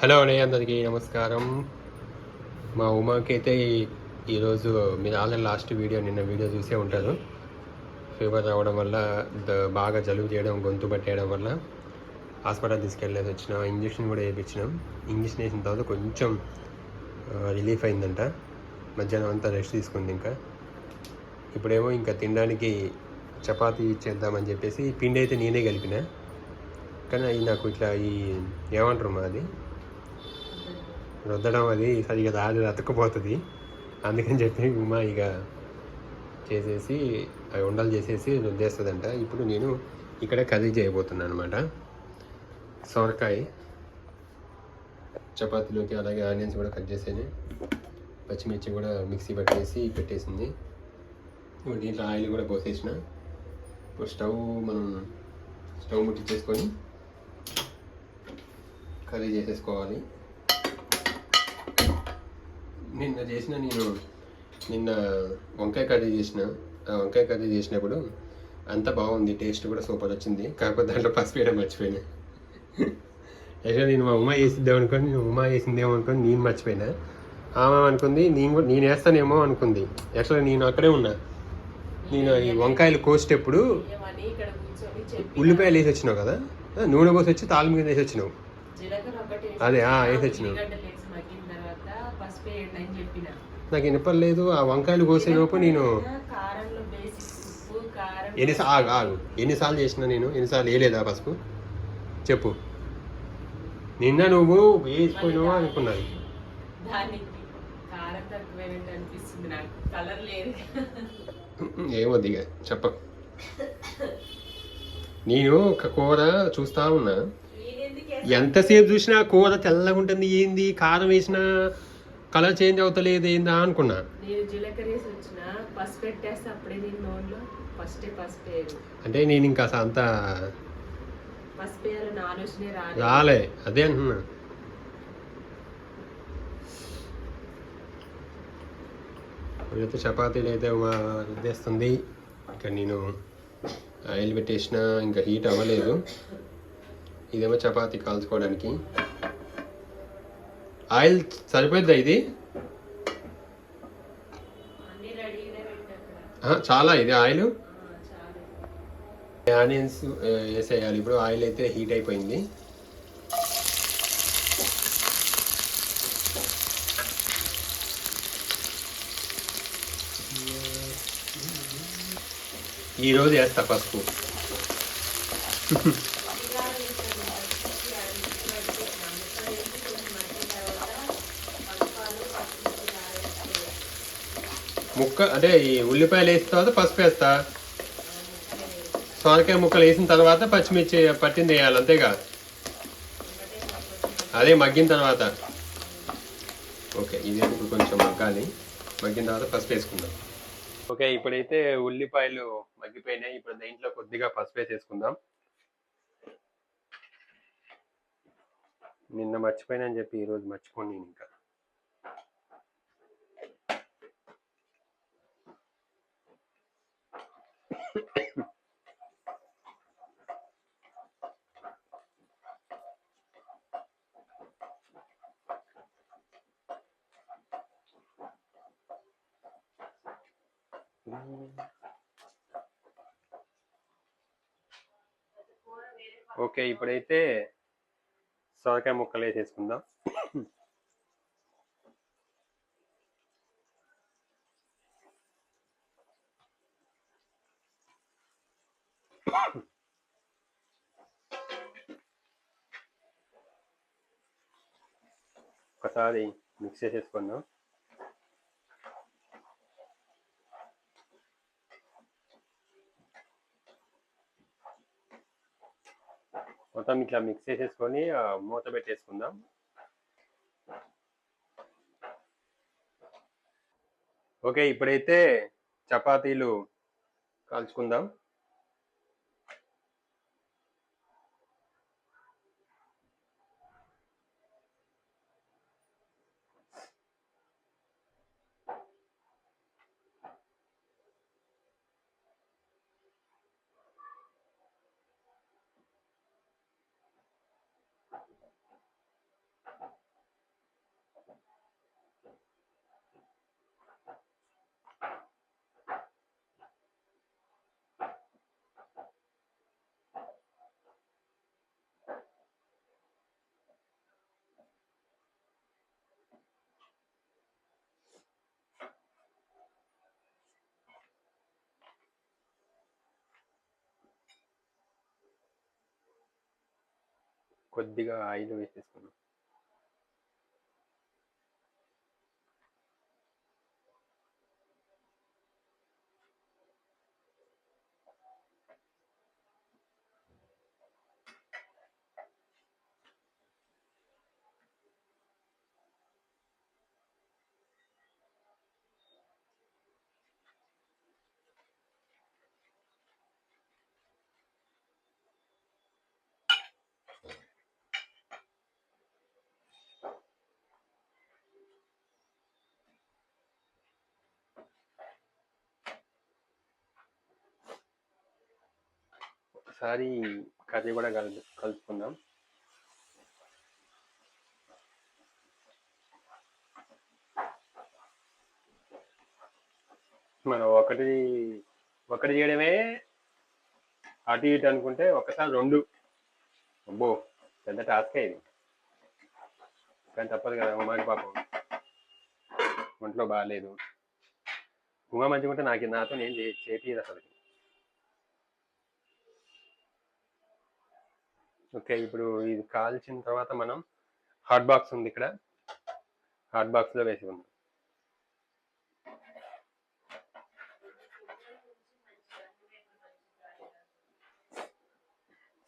Hello అండి అందరికీ నమస్కారం. మా ఉమాకి అయితే ఈరోజు మీరు ఆల్రెడీ లాస్ట్ వీడియో నిన్న వీడియో చూసే ఉంటారు. ఫీవర్ రావడం వల్ల బాగా జలుబు చేయడం గొంతు పట్టేయడం వల్ల హాస్పిటల్ తీసుకెళ్ళేసి వచ్చిన ఇంజక్షన్ కూడా వేయించినాం. ఇంజక్షన్ వేసిన తర్వాత కొంచెం రిలీఫ్ అయిందంట. మధ్యాహ్నం అంతా రెస్ట్ తీసుకుంది ఇంకా. ఇప్పుడేమో ఇంకా తినడానికి చపాతీ చేద్దామని చెప్పేసి పిండి అయితే నేనే కలిపిన. కానీ అవి నాకు ఇట్లా ఈ ఏమంటారు మా అది రుద్దడం అది సరిగా రాదు అతుక్కుపోతుంది అందుకని చెప్పి ఉమా ఇక చేసేసి అవి ఉండలు చేసేసి రుద్దేస్తుందంట. ఇప్పుడు నేను ఇక్కడ కర్రీ చేయబోతున్నాను అనమాట సొరకాయ చపాతీలోకి అలాగే ఆనియన్స్ కూడా కట్ చేసేది పచ్చిమిర్చి కూడా మిక్సీ పట్టేసి పెట్టేసింది. దీంట్లో ఆయిల్ కూడా పోసేసిన. ఇప్పుడు స్టవ్ మనం స్టవ్ ముట్టించేసుకొని కర్రీ చేసేసుకోవాలి. నిన్న చేసిన నేను నిన్న వంకాయ కర్రీ చేసిన ఆ వంకాయ కర్రీ చేసినప్పుడు అంత బాగుంది టేస్ట్ కూడా సూపర్ వచ్చింది. కాకపోతే దాంట్లో పసుపు వేయడం మర్చిపోయినా. యాక్చువల్లీ నేను మా ఉమా వేసిద్దాం అనుకొని నేను ఉమా వేసిందేమో అనుకొని నేను మర్చిపోయినా. ఆమె అనుకుంది నేను కూడా నేను వేస్తానేమో అనుకుంది. యాక్చువల్లీ నేను అక్కడే ఉన్నా. నేను ఈ వంకాయలు కోసేటప్పుడు ఉల్లిపాయలు వేసి వచ్చినావు కదా? నూనె పోసి వచ్చి తాళం మీద వేసి వచ్చినావు. అదే, వేసి మగ్గిన నాకు వినపడలేదు. ఆ వంకాయలు కోసేలోపు నేను ఎన్నిసార్లు ఆగు ఆగు. ఎన్నిసార్లు చేసిన నేను ఎన్నిసార్లు వేయలేదా పసుపు? చెప్పు. నిన్న నువ్వు వేసిపోయినావా అనుకున్నాను. ఏమొద్ది ఇక చెప్ప నేను ఒక కూర చూస్తా ఉన్నా. ఎంతసేపు చూసినా కూర తెల్లగా ఉంటుంది ఏంది? కారం వేసినా కలర్ చేంజ్ అవుతలేదు ఏందా అనుకున్నా. అంటే నేను ఇంకా అంత రాలే అదే అంటున్నా. ఇప్పుడైతే చపాతీలు అయితే మా రుద్దేస్తుంది ఇంకా నేను ఆయిల్ పెట్టేసిన ఇంకా హీట్ అవ్వలేదు. ఇదేమో చపాతీ కాల్చుకోవడానికి. ఆయిల్ సరిపోద్దా ఇది? చాలా ఇది ఆయిల్? ఆనియన్స్ వేసేయాలి. ఇప్పుడు ఆయిల్ అయితే హీట్ అయిపోయింది. ఈరోజు వేస్తా పసుపు. ముక్క అంటే ఈ ఉల్లిపాయలు వేసిన తర్వాత పసుపు వేస్తా. సొరకాయ ముక్కలు వేసిన తర్వాత పచ్చిమిర్చి పట్టింది వేయాలి అంతేగా? అదే మగ్గిన తర్వాత. ఓకే ఇది ఇప్పుడు కొంచెం మగ్గాలి. మగ్గిన తర్వాత పసుపు వేసుకుందాం. ఓకే ఇప్పుడైతే ఉల్లిపాయలు మగ్గిపోయినాయి. ఇప్పుడు దీంట్లో కొద్దిగా పసుపు వేసేసుకుందాం. నిన్న మర్చిపోయినా అని చెప్పి ఈరోజు మర్చిపోండి నేను ఇంకా. ఓకే ఇప్పుడైతే సొరకాయ ముక్కలు వేసేసుకుందాం. ఒకసారి మిక్స్ చేసేసుకుందాం. మొత్తం ఇట్లా మిక్స్ చేసేసుకొని మూత పెట్టేసుకుందాం. ఓకే ఇప్పుడైతే చపాతీలు కాల్చుకుందాం. కొద్దిగా ఆయిల్ వేసేసుకున్నాం. ఒకసారి కర్రీ కూడా కలుపు కలుపుకుందాం. మనం ఒకటి ఒకటి చేయడమే అటు ఇటు అనుకుంటే ఒకసారి రెండు. అబ్బో పెద్ద టాస్కే ఇది. కానీ తప్పదు కదా ఉమాకి పాపం. ఒంట్లో బాగాలేదు ఉమా మంచిగా ఉంటే నాకు నాతో నేను చేపియదు అసలు ఓకే ఇప్పుడు ఇది కాల్చిన తర్వాత మనం హాట్ బాక్స్ ఉంది ఇక్కడ. హాట్ బాక్స్లో వేసి ఉంది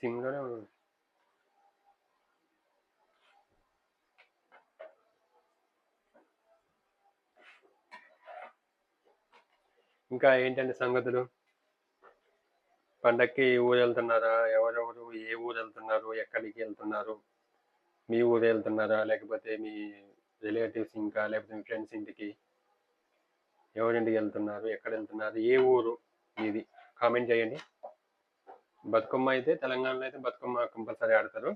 సిమ్లోనే ఉంది. ఇంకా ఏంటంటే సంగతులు? పండక్కి ఊరు వెళ్తున్నారా? ఎవరెవరు? ఏ ఊరు వెళ్తున్నారు? ఎక్కడికి వెళ్తున్నారు? మీ ఊరు వెళ్తున్నారా? లేకపోతే మీ రిలేటివ్స్ ఇంకా లేకపోతే మీ ఫ్రెండ్స్ ఇంటికి? ఎవరింటికి వెళ్తున్నారు? ఎక్కడ వెళ్తున్నారు? ఏ ఊరు ఇది కామెంట్ చేయండి. బతుకమ్మ అయితే తెలంగాణలో అయితే బతుకమ్మ కంపల్సరీ ఆడతారు.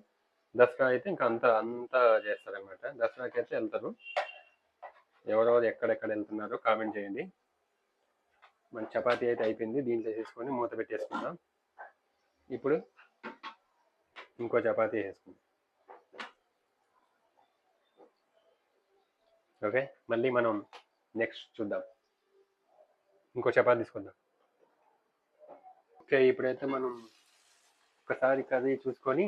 దసరా అయితే ఇంకా అంత అంతా చేస్తారనమాట దసరాకి అయితే వెళ్తారు. ఎవరెవరు ఎక్కడెక్కడ వెళ్తున్నారో కామెంట్ చేయండి. మన చపాతీ అయితే అయిపోయింది దీంట్లో వేసేసుకొని మూత పెట్టేసుకుందాం. ఇప్పుడు ఇంకో చపాతీ వేసుకుందాం. ఓకే మళ్ళీ మనం నెక్స్ట్ చూద్దాం. ఇంకో చపాతీ తీసుకుందాం. ఓకే ఇప్పుడైతే మనం ఒకసారి కర్రీ చూసుకొని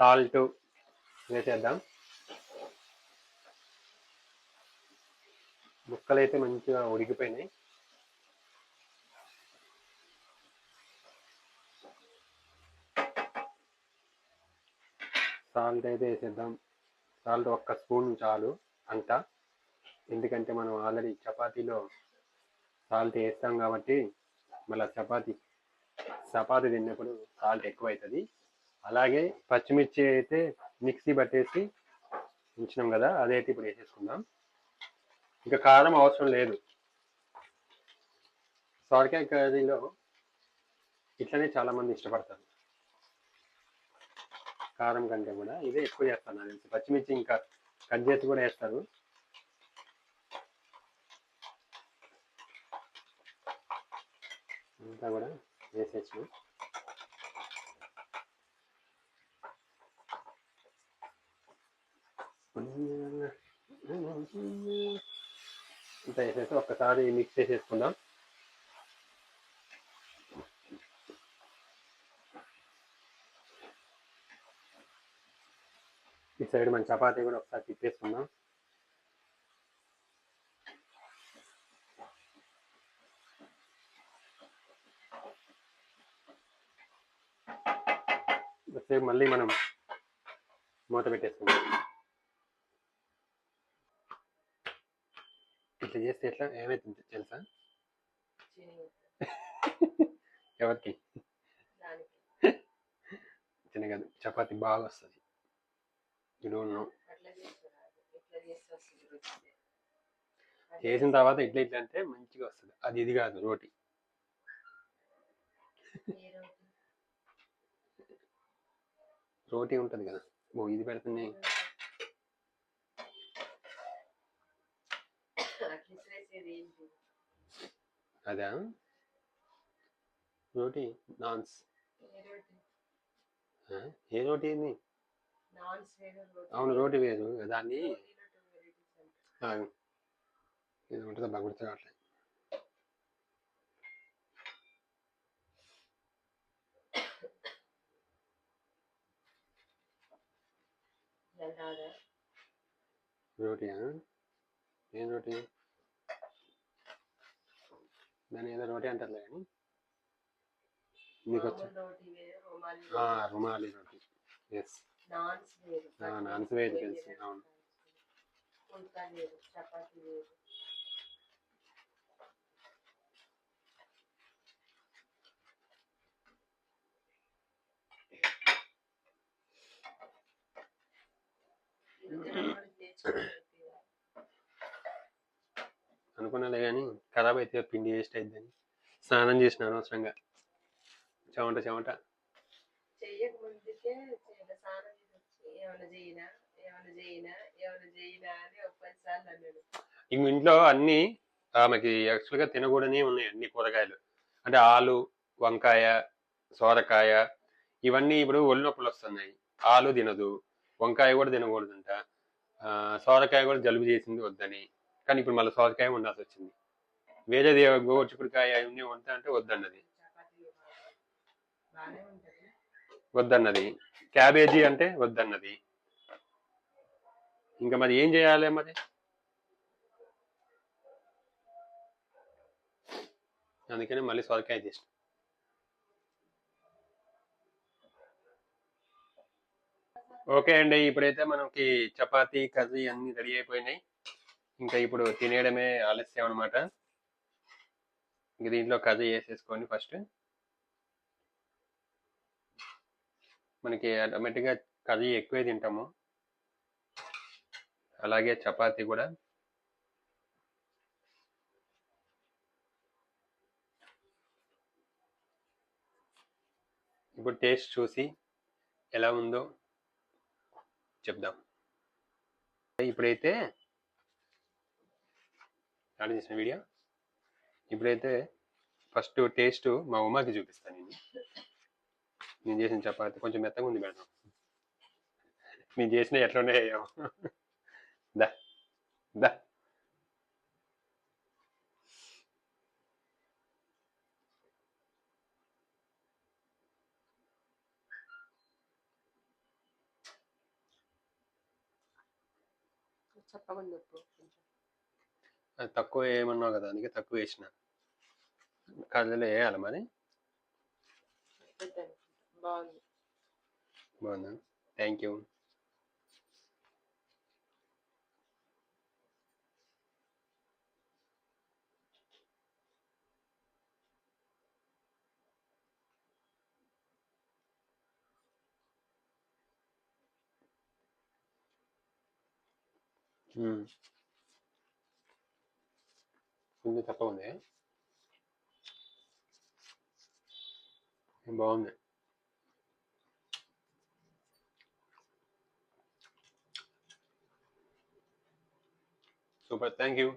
సాల్ట్ వేసేద్దాం. ముక్కలు అయితే మంచిగా ఉడికిపోయినాయి. సాల్ట్ అయితే వేసేద్దాం. సాల్ట్ ఒక్క స్పూన్ చాలు అంట ఎందుకంటే మనం ఆల్రెడీ చపాతీలో సాల్ట్ వేస్తాం కాబట్టి మళ్ళీ చపాతి చపాతి తిన్నప్పుడు సాల్ట్ ఎక్కువ అవుతుంది అలాగే పచ్చిమిర్చి అయితే మిక్సీ పట్టేసి ఉంచినాం కదా అదైతే ఇప్పుడు వేసేసుకుందాం. ఇంకా కారం అవసరం లేదు. సొరకాయ కర్రీలో ఇట్లనే చాలామంది ఇష్టపడతారు. కారం కంటే కూడా ఇదే ఎక్కువ చేస్తాను నాకు తెలిసి. పచ్చిమిర్చి ఇంకా కట్ చేసి కూడా వేస్తారు. అంతా కూడా వేసేచ్చు ఇంత వేసేసి ఒక్కసారి మిక్స్ చేసేసుకుందాం. ఈ సైడ్ మన చపాతీ కూడా ఒకసారి తిప్పేసుకుందాం. సేపు మళ్ళీ మనం మూత పెట్టేసుకుందాం. ఇట్లా చేస్తే ఎట్లా? ఏమైతుంది తెలుసా? ఎవరికి? కాదు చపాతీ బాగా వస్తుంది. చేసిన తర్వాత ఇట్లా ఇట్లా అంటే మంచిగా వస్తుంది. అది ఇది కాదు రోటి? రోటీ? ఉంటుంది కదా. ఓ ఇది పెడుతుంది అదా రోటీ నాన్స్. ఏ రోటి? అవును రోటీ వేరు. దాన్ని. ఇది ఉంటుందా బాగా గుర్తు రావట్లేదు రోటీయా ఏం రోటీ? దాని ఏదో రోటీ అంటారులే కానీ. మీకు వచ్చి రుమాలి ఆ, రుమాలి రోటీ ఎస్ నాన్స్ వేరు. తెలుసు, అవును. చపాతీ వేరు ఇది తినడం నేర్చుకోవాలి. అనుకున్నాలే కానీ ఖరాబ్ అయితే పిండి వేస్ట్ అయిద్దని. స్నానం చేసిన అనవసరంగా. చెమట చెమట. ఇంక ఇంట్లో అన్ని ఆమెకి యాక్చువల్గా తినకూడని ఉన్నాయి అన్ని కూరగాయలు. అంటే ఆలు వంకాయ సోరకాయ ఇవన్నీ ఇప్పుడు ఒళ్ళు నొప్పులు వస్తున్నాయి. ఆలు తినదు వంకాయ కూడా తినకూడదంట. సోరకాయ కూడా జలుబు చేసింది వద్దని. కానీ ఇప్పుడు మళ్ళీ సోరకాయ ఉండాల్సి వచ్చింది. వేరేది గోచికుడికాయ అవన్నీ వంట అంటే వద్దన్నది. వద్దన్నది. క్యాబేజీ అంటే వద్దన్నది. ఇంకా మరి ఏం చేయాలి మరి? అందుకని మళ్ళీ సొరకాయ చేసిన. ఓకే అండి ఇప్పుడైతే మనకి చపాతీ కర్రీ అన్ని రెడీ అయిపోయినాయి. ఇంకా ఇప్పుడు తినేయడమే ఆలస్యం అనమాట ఇంక దీంట్లో కథ వేసేసుకొని ఫస్ట్ మనకి ఆటోమేటిక్గా కర్రీ ఎక్కువే తింటాము. అలాగే చపాతి కూడా. ఇప్పుడు టేస్ట్ చూసి ఎలా ఉందో చెప్దాం. ఇప్పుడైతే స్టార్ట్ చేసిన వీడియో. ఇప్పుడైతే ఫస్ట్ టేస్ట్ మా ఉమాకి చూపిస్తాను నేను. నేను చేసిన చపాతి కొంచెం మెత్తగా ఉంది మేడం. నేను చేసిన ఎట్లున్నాయో దా దా. చెప్పకుండా ఉప్పు కొంచెం. తక్కువ ఏమన్నావు కదా అందుకే తక్కువ వేసిన. కర్రీలో వేయాలి మరి. బాగుంది. థ్యాంక్ యూ కొంచెం తక్కువ ఉంది బాగుంది సూపర్ థ్యాంక్ యూ